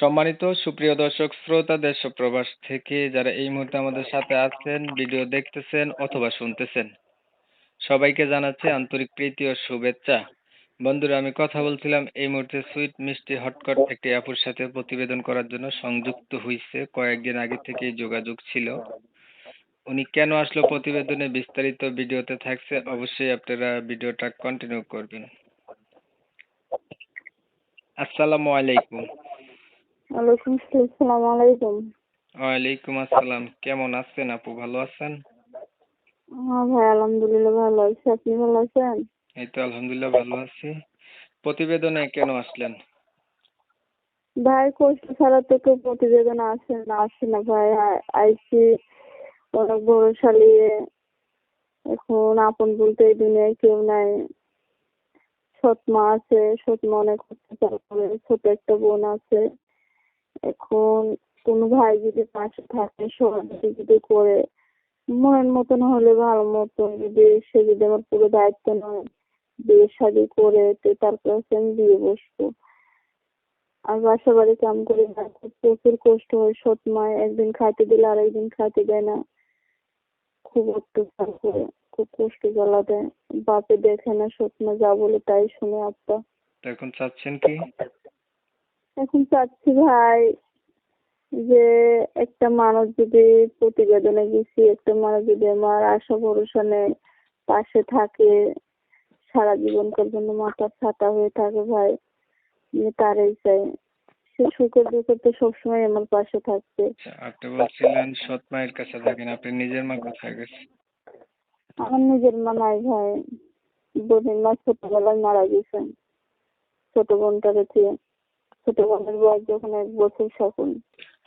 সম্মানিত সুপ্রিয় দর্শক, শ্রোতা দেশ প্রবাস থেকে যারা এই মুহূর্তে আমাদের সাথে আছেন, ভিডিও দেখতেছেন অথবা শুনতেছেন, সবাইকে জানাচ্ছি আন্তরিক প্রীতি ও শুভেচ্ছা। বন্ধুরা, আমি কথা বলছিলাম এই মুহূর্তে সুইট মিষ্টি হটকট একটি আপুর সাথে প্রতিবেদন করার জন্য সংযুক্ত হয়েছে কয়েকদিন আগে থেকেই যোগাযোগ ছিল। উনি কেন আসলো প্রতিবেদনে বিস্তারিত ভিডিওতে থাকছে, অবশ্যই আপনারা ভিডিওটা কন্টিনিউ করবেন। আসসালামু আলাইকুম। ওয়ালাইকুম আসসালাম আলাইকুম। ওয়ালাইকুম আসসালাম কেমন আছেন আপু ভালো আছেন? হ্যাঁ ভাই আলহামদুলিল্লাহ ভালো আছি আপনি ভালো আছেন? এই তো আলহামদুলিল্লাহ ভালো আছি। প্রতিবেদনে কেন আসলেন? ভাই কষ্ট ছাড়া তো কেউ প্রতিবেদন আসে না আসে না ভাই। আ- আইছি অনেক ভরসা নিয়ে এখন আপন বলতে এই দুনিয়ায় কেউ নাই। সৎ মা আছে সৎ মা অনেক অত্যাচার করে ছোট একটা বোন আছে। এখন কোনো ভাই যদি পাশে থাকে, সহযোগিতা করে, মনের মতন হলে ভালো মতন যদি সে যদি আমার পুরো দায়িত্ব নেয়, বিয়ে শাদি করে, তো তার কাছে আমি বিয়ে বসবো। আর বাসা বাড়ি কাম করে প্রচুর কষ্ট হয়, সৎ মায় একদিন খাইতে দিলে আর একদিন খাইতে দেয় না। খুব অত্যাচার করে, খুব কষ্ট জ্বালা দেয়। বাপে দেখে না সৎ মা যা বলে তাই শুনে তো এখন চাচ্ছেন কি? এখন চাচ্ছি ভাই যে একটা মানুষ যদি প্রতিবেদনে গেছি একটা মানুষ যদি আমার আশা ভরসা নেয় পাশে থাকে সারা জীবনকার জন্য মাথা ছাতা হয়ে থাকে ভাই আমি তারই চাই। সে সুখের দুঃখে তো সবসময় আমার পাশে থাকবে। আচ্ছা, আপনি বলছিলেন সৎ মায়ের কাছে থাকেন আপনি নিজের মা কোথায় গেছে আমার নিজের মা নাই ভাই বোনের মা ছোটবেলায় মারা গেছেন ছোট বোনটা রেখে ছোট বোনের বয়স যখন এক বছর সকল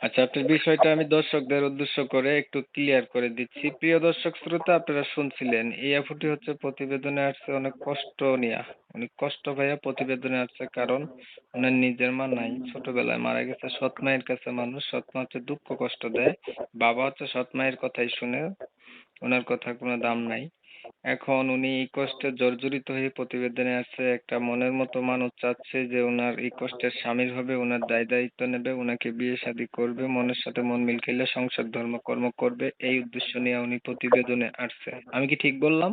আচ্ছা আপনার বিষয়টা আমি দর্শকদের উদ্দেশ্য করে একটু ক্লিয়ার করে দিচ্ছি। প্রিয় দর্শক, শ্রোতা, আপনারা শুনছিলেন, এই আপুটি হচ্ছে প্রতিবেদনে আসছে অনেক কষ্ট নিয়া। অনেক কষ্ট পাইয়া প্রতিবেদনে আসছে কারণ ওনার নিজের মা নাই, ছোটবেলায় মারা গেছে সৎ মায়ের কাছে মানুষ। সৎ মা হচ্ছে দুঃখ কষ্ট দেয়, বাবা হচ্ছে সৎ মায়ের কথাই শুনে ওনার কথা কোনো দাম নাই। এখন উনি এই কষ্টে জর্জরিত হয়ে প্রতিবেদনে আসছে একটা মনের মতো মানুষ চাচ্ছে যে ওনার এই কষ্টের স্বামীর হবে ওনার দায় দায়িত্ব নেবে ওনাকে বিয়ে শাদী করবে মনের সাথে মন মিল খেলে সংসার ধর্ম কর্ম করবে এই উদ্দেশ্য নিয়ে উনি প্রতিবেদনে আসছে। আমি কি ঠিক বললাম?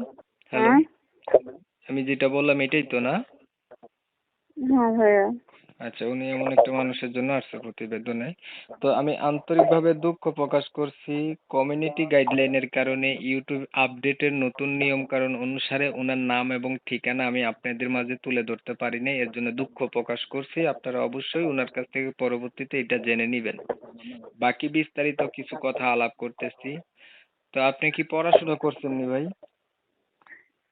হ্যালো হ্যাঁ। আমি যেটা বললাম এটাই তো না? হ্যাঁ ভাইয়া। আচ্ছা উনি এমন একটা মানুষের জন্য আসছে প্রতিবেদনে। তো আমি আন্তরিকভাবে দুঃখ প্রকাশ করছি কমিউনিটি গাইডলাইনের কারণে ইউটিউব আপডেটের নতুন নিয়ম কারণ অনুসারে ওনার নাম এবং ঠিকানা আমি আপনাদের মাঝে তুলে ধরতে পারি নাই এর জন্য দুঃখ প্রকাশ করছি। আপনারা অবশ্যই ওনার কাছ থেকে পরবর্তীতে এটা জেনে নেবেন। বাকি বিস্তারিত কিছু কথা আলাপ করতেছি। তো আপনি কি পড়াশোনা করছেন নি ভাই?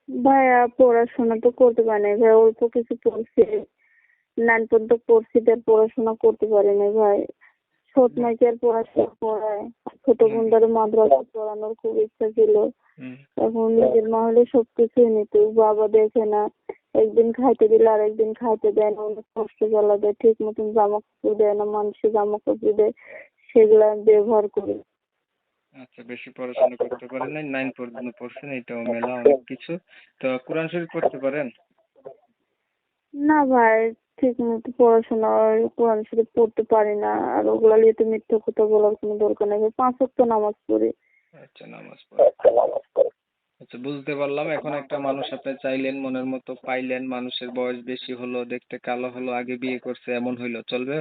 ভাইয়া, পড়াশোনা তো করতে পারি ভাই অল্প কিছু পড়ছি। নাইন পর্যন্ত পড়ছি তার পড়াশোনা করতে পারি নাই ভাই। ছোট মাইকে আর পড়াশোনা পড়ায় ছোট বোনদারে মাদ্রাসা পড়ানোর খুব ইচ্ছা ছিল। এখন নিজের মা হলে সব কিছুই নিত। বাবা দেখে না একদিন খাইতে দিলে আর একদিন খাইতে দেয় না অনেক কষ্ট জ্বালা দেয় ঠিক মতন জামা কাপড় দেয় না মানুষের জামা কাপড় দেয় সেগুলা ব্যবহার করি। আচ্ছা বেশি পড়াশোনা করতে পারেন নাই নাইন পর্যন্ত পড়ছেন এটাও মেলা অনেক কিছু। তো কোরআন শরীফ পড়তে পারেন? না ভাই ঠিক মতো পড়াশোনা আর কোরআন শরীফ পড়তে পারি না আর ওগুলা নিয়ে তো মিথ্যা কথা বলার কোনো দরকার নেই। পাঁচ ওয়াক্ত নামাজ পড়ি। আচ্ছা নামাজ পড়ে। আচ্ছা বুঝতে পারলাম। এখন একটা মানুষ আপনি চাইলেন মনের মতো পাইলেন মানুষের বয়স বেশি হলো দেখতে কালো হলো আগে বিয়ে করছে এমন হইল চলবে?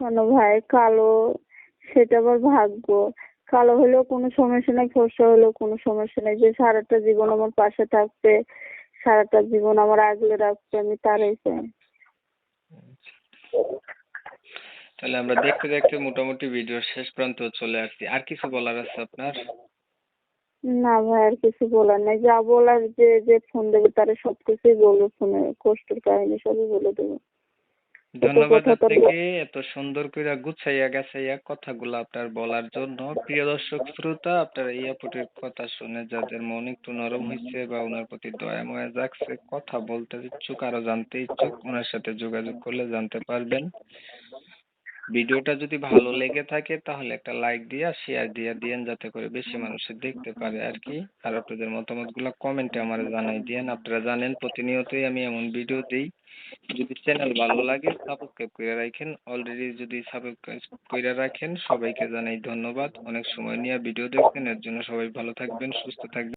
শোনো ভাই কালো সেটা আবার ভাগ্য। কালো হলেও কোনো সমস্যা নেই ফর্সা হলেও কোনো সমস্যা নেই। যে সারাটা জীবন আমার পাশে থাকবে সারাটা জীবন আমার আগলে রাখবে আমি তারই চাই তাহলে আমরা দেখতে দেখতে মোটামুটি ভিডিওর শেষ প্রান্ত চলে আসছি। আর কিছু বলার আছে আপনার? না ভাই, আর কিছু বলার নেই। যা বলার যে যে ফোন দেবে তারা সব কিছুই বলব ফোনে। কষ্টের কাহিনী সবই বলে দেবো। ধন্যবাদ থেকে আপনাকে এত সুন্দর করে গুছাইয়া গাছাইয়া কথাগুলো আপনার বলার জন্য। প্রিয় দর্শক শ্রোতা আপনার এই আপুটির কথা শুনে যাদের মন একটু নরম হয়েছে বা ওনার প্রতি দয়া ময়া জাগছে কথা বলতে ইচ্ছুক আরও জানতে ইচ্ছুক ওনার সাথে যোগাযোগ করলে জানতে পারবেন। ভিডিওটা যদি ভালো লেগে থাকে তাহলে একটা লাইক দিয়া শেয়ার দিয়া দিয়েন যাতে করে বেশি মানুষে দেখতে পারে আর কি আর আপনাদের মতামতগুলো কমেন্টে আমার জানাই দিয়েন। আপনারা জানেন প্রতিনিয়তই আমি এমন ভিডিও দিই। যদি চ্যানেল ভালো লাগে সাবস্ক্রাইব করে রাখেন অলরেডি যদি সাবস্ক্রাইব করে রাখেন, সবাইকে জানাই ধন্যবাদ। অনেক সময় নিয়ে ভিডিও দেখছেন এর জন্য সবাই ভালো থাকবেন, সুস্থ থাকবেন।